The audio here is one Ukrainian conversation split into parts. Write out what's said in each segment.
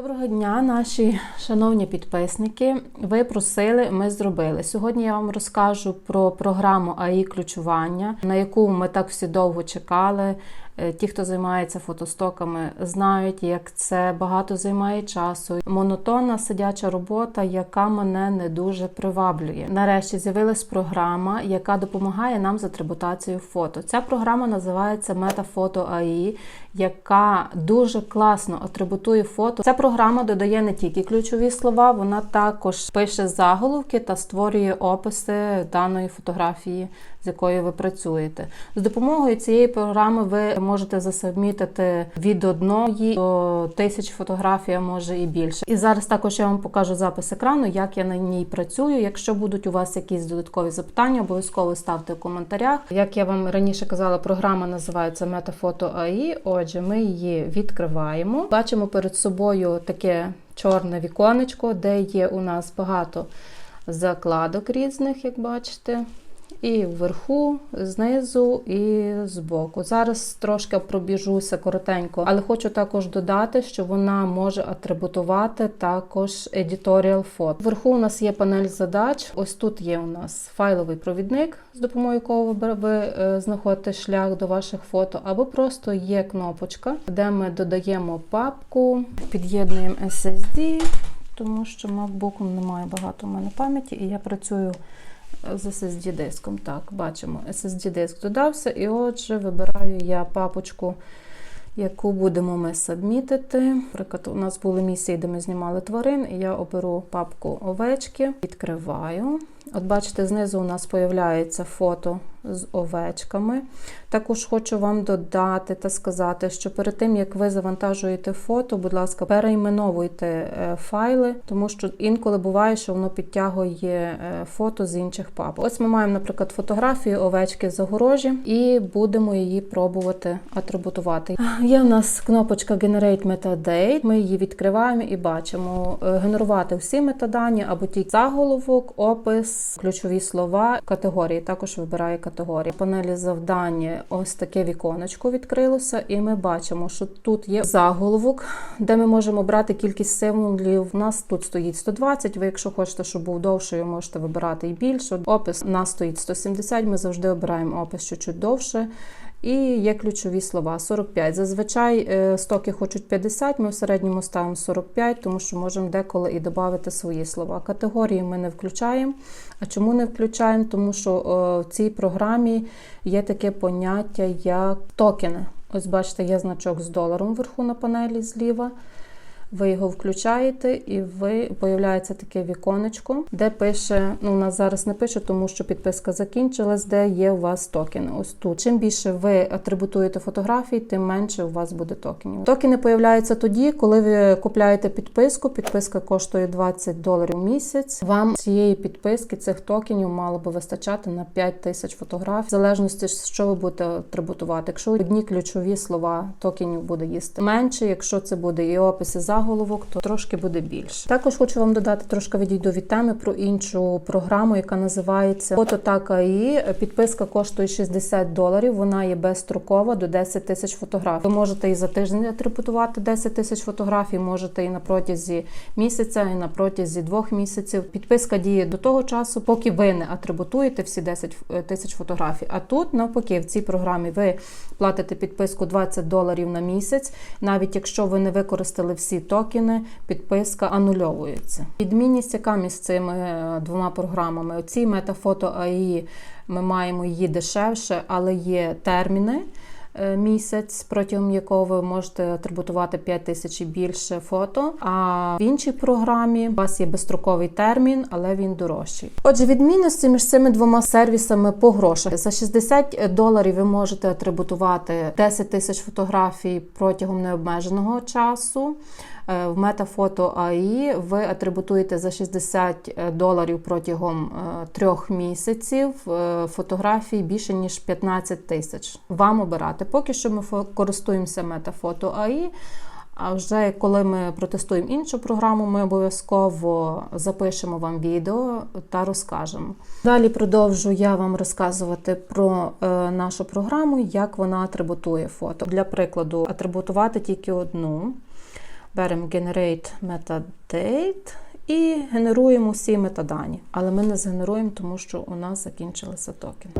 Доброго дня, наші шановні підписники. Ви просили, ми зробили. Сьогодні я вам розкажу про програму АІ ключування, на яку ми так всі довго чекали. Е, Ті, хто займається фотостоками, знають, як це багато займає часу. Монотонна сидяча робота, яка мене не дуже приваблює. Нарешті з'явилась програма, яка допомагає нам з атрибутацією фото. Ця програма називається Метафото АІ, яка дуже класно атрибутує фото. Ця програма додає не тільки ключові слова, вона також пише заголовки та створює описи даної фотографії, з якою ви працюєте. З допомогою цієї програми ви можете засабмітити від одної до тисяч фотографій, а може і більше. І зараз також я вам покажу запис екрану, як я на ній працюю. Якщо будуть у вас якісь додаткові запитання, обов'язково ставте в коментарях. Як я вам раніше казала, програма називається Метафото АІ. Отже, ми її відкриваємо. Бачимо перед собою таке чорне віконечко, де є у нас багато закладок різних, як бачите. І вверху, знизу, і збоку. Зараз трошки пробіжуся коротенько, але хочу також додати, що вона може атрибутувати також editorial фото. Вверху у нас є панель задач. Ось тут є у нас файловий провідник, з допомогою якого ви, е, знаходите шлях до ваших фото, або просто є кнопочка, де ми додаємо папку, під'єднуємо SSD, тому що MacBook немає багато у мене пам'яті, і я працюю з SSD диском. Так, бачимо, SSD диск додався, і отже, вибираю я папочку, яку будемо ми сабмітити. Наприклад, у нас були місії, де ми знімали тварин, і я оберу папку овечки, відкриваю. От бачите, знизу у нас з'являється фото з овечками. Також хочу вам додати та сказати, що перед тим, як ви завантажуєте фото, будь ласка, перейменовуйте е, файли, тому що інколи буває, що воно підтягує е, фото з інших папок. Ось ми маємо, наприклад, фотографію овечки з огорожі і будемо її пробувати атрибутувати. Є у нас кнопочка Generate Metadate, Ми її відкриваємо і бачимо е, генерувати всі метадані або тільки заголовок, опис, ключові слова, категорії. Також вибирає категорії. В панелі завдання ось таке віконечко відкрилося, і ми бачимо, що тут є заголовок, де ми можемо брати кількість символів. У нас тут стоїть 120. Ви, якщо хочете, щоб був довший, можете вибирати і більше. Опис у нас стоїть 170. Ми завжди обираємо опис чуть-чуть довше. І є ключові слова 45. Зазвичай е, стоки хочуть 50, ми в середньому ставимо 45, тому що можемо деколи і додати свої слова. Категорії ми не включаємо. А чому не включаємо? Тому що в цій програмі є таке поняття, як токени. Ось бачите, є значок з доларом вверху на панелі зліва. Ви його включаєте, і ви появляється таке віконечко, де пише: ну у нас зараз не пише, тому що підписка закінчилась, де є у вас токени. Ось тут. Чим більше ви атрибутуєте фотографії, тим менше у вас буде токенів. Токени появляються тоді, коли ви купляєте підписку. Підписка коштує 20 доларів в місяць. Вам цієї підписки цих токенів мало би вистачати на 5 тисяч фотографій, в залежності, що ви будете атрибутувати. Якщо одні ключові слова токенів буде їсти менше, якщо це буде і описи за заголовок, то трошки буде більше. Також хочу вам додати трошки відійду від теми про іншу програму, яка називається Фототак АІ. Підписка коштує 60 доларів. Вона є безстрокова до 10 тисяч фотографій. Ви можете і за тиждень атрибутувати 10 тисяч фотографій, можете і на протязі місяця, і на протязі двох місяців. Підписка діє до того часу, поки ви не атрибутуєте всі 10 тисяч фотографій. А тут навпаки, в цій програмі ви платите підписку 20 доларів на місяць, навіть якщо ви не використали всі токени, підписка анульовується. Відмінність, яка між цими е, двома програмами? Оці метафото АІ ми маємо її дешевше, але є терміни. е, Місяць, протягом якого ви можете атрибутувати 5 тисяч і більше фото. А в іншій програмі у вас є безстроковий термін, але він дорожчий. Отже, відмінності між цими двома сервісами по грошах за 60 доларів ви можете атрибутувати 10 тисяч фотографій протягом необмеженого часу. Е, В Метафото АІ ви атрибутуєте за 60 доларів протягом е, трьох місяців е, фотографій більше ніж 15 тисяч. Вам обирати. Поки що ми користуємося Метафото АІ. А вже коли ми протестуємо іншу програму, ми обов'язково запишемо вам відео та розкажемо. Далі продовжу я вам розказувати про е, нашу програму, як вона атрибутує фото. Для прикладу, атрибутувати тільки одну. Беремо Generate Metadate і генеруємо всі метадані. Але ми не згенеруємо, тому що у нас закінчилися токени.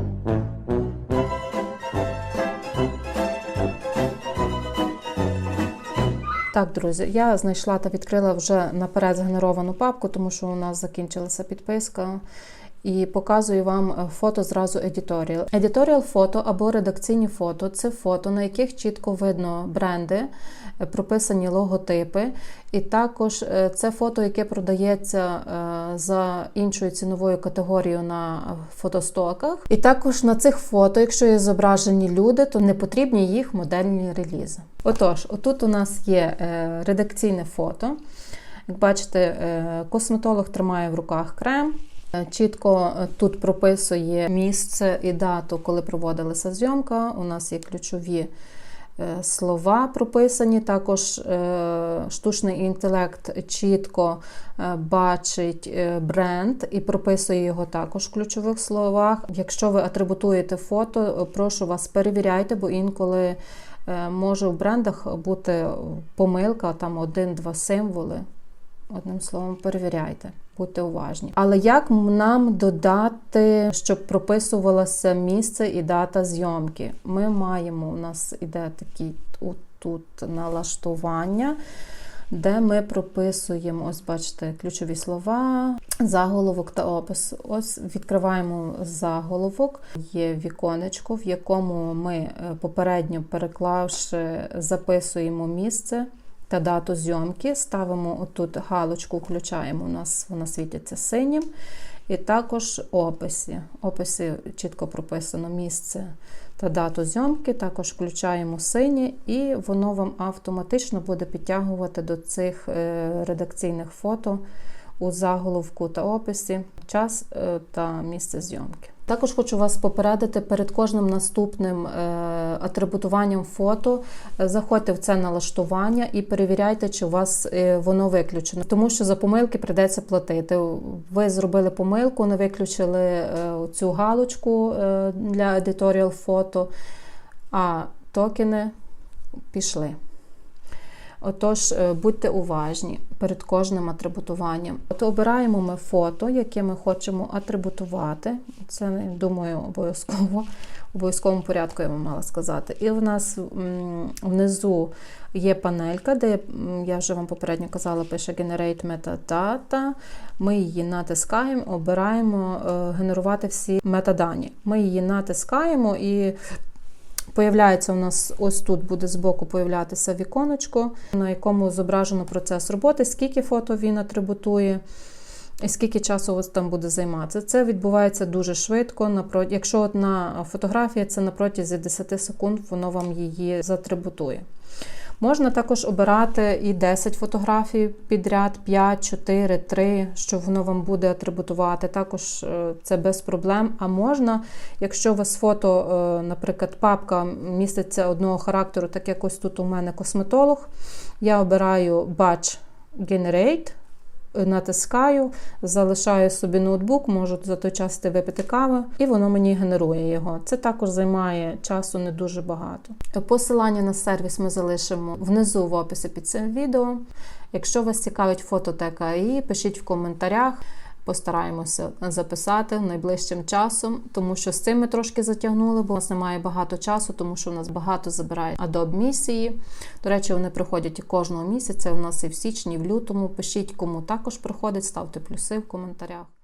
Так, друзі, я знайшла та відкрила вже наперед згенеровану папку, тому що у нас закінчилася підписка. І показую вам е, фото зразу editorial. Editorial фото або редакційні фото це фото, на яких чітко видно бренди, е, прописані логотипи. І також е, це фото, яке продається за іншою ціновою категорією на фотостоках. І також на цих фото, якщо є зображені люди, то не потрібні їх модельні релізи. Отож, отут у нас є редакційне фото. Як бачите, косметолог тримає в руках крем. Чітко тут прописує місце і дату, коли проводилася зйомка. У нас є ключові е, слова прописані. Також е, штучний інтелект чітко е, бачить бренд і прописує його також в ключових словах. Якщо ви атрибутуєте фото, прошу вас перевіряйте, бо інколи може в брендах бути помилка, там один-два символи. Одним словом, перевіряйте, будьте уважні. Але як нам додати, щоб прописувалося місце і дата зйомки? Ми маємо, у нас іде такі тут налаштування, де ми прописуємо, ось бачите, ключові слова, заголовок та опис. Ось відкриваємо заголовок, є віконечко, в якому ми е, попередньо переклавши, записуємо місце та дату зйомки. Ставимо отут галочку, включаємо, у нас вона світиться синім. І також описи. Описи чітко прописано місце та дату зйомки, також включаємо синє, і воно вам автоматично буде підтягувати до цих е, редакційних фото у заголовку та описі, час е, та місце зйомки. Також хочу вас попередити перед кожним наступним е, атрибутуванням фото. Е, заходьте в це налаштування і перевіряйте, чи у вас воно виключено, тому що за помилки прийдеться платити. Ви зробили помилку, не виключили цю галочку для editorial фото, а токени пішли. Отож, е, будьте уважні перед кожним атрибутуванням. От обираємо ми фото, яке ми хочемо атрибутувати. Це, думаю, обов'язково обов'язковому порядку я вам мала сказати. І в нас внизу є панелька, де я вже вам попередньо казала, пише Generate Metadata. Ми її натискаємо, обираємо е, генерувати всі метадані. Ми її натискаємо і Появляється у нас ось тут буде збоку появлятися віконечко, на якому зображено процес роботи, скільки фото він атрибутує, і скільки часу у там буде займатися. Це відбувається дуже швидко. Якщо одна фотографія, це на протязі 10 секунд воно вам її затрибутує. Можна також обирати і 10 фотографій підряд, 5, 4, 3, що воно вам буде атрибутувати. Також е, це без проблем. А можна, якщо у вас фото, е, наприклад, папка міститься одного характеру, так як ось тут у мене косметолог, я обираю Batch Generate натискаю, залишаю собі ноутбук, можу за той час випити каву, і воно мені генерує його. Це також займає часу не дуже багато. Посилання на сервіс ми залишимо внизу в описі під цим відео. Якщо вас цікавить фототека і пишіть в коментарях. Постараємося записати найближчим часом, тому що з цим ми трошки затягнули, бо у нас немає багато часу, тому що у нас багато забирає Adobe місії. До речі, вони приходять і кожного місяця. У нас і в січні, і в лютому. Пишіть, кому також приходить, ставте плюси в коментарях.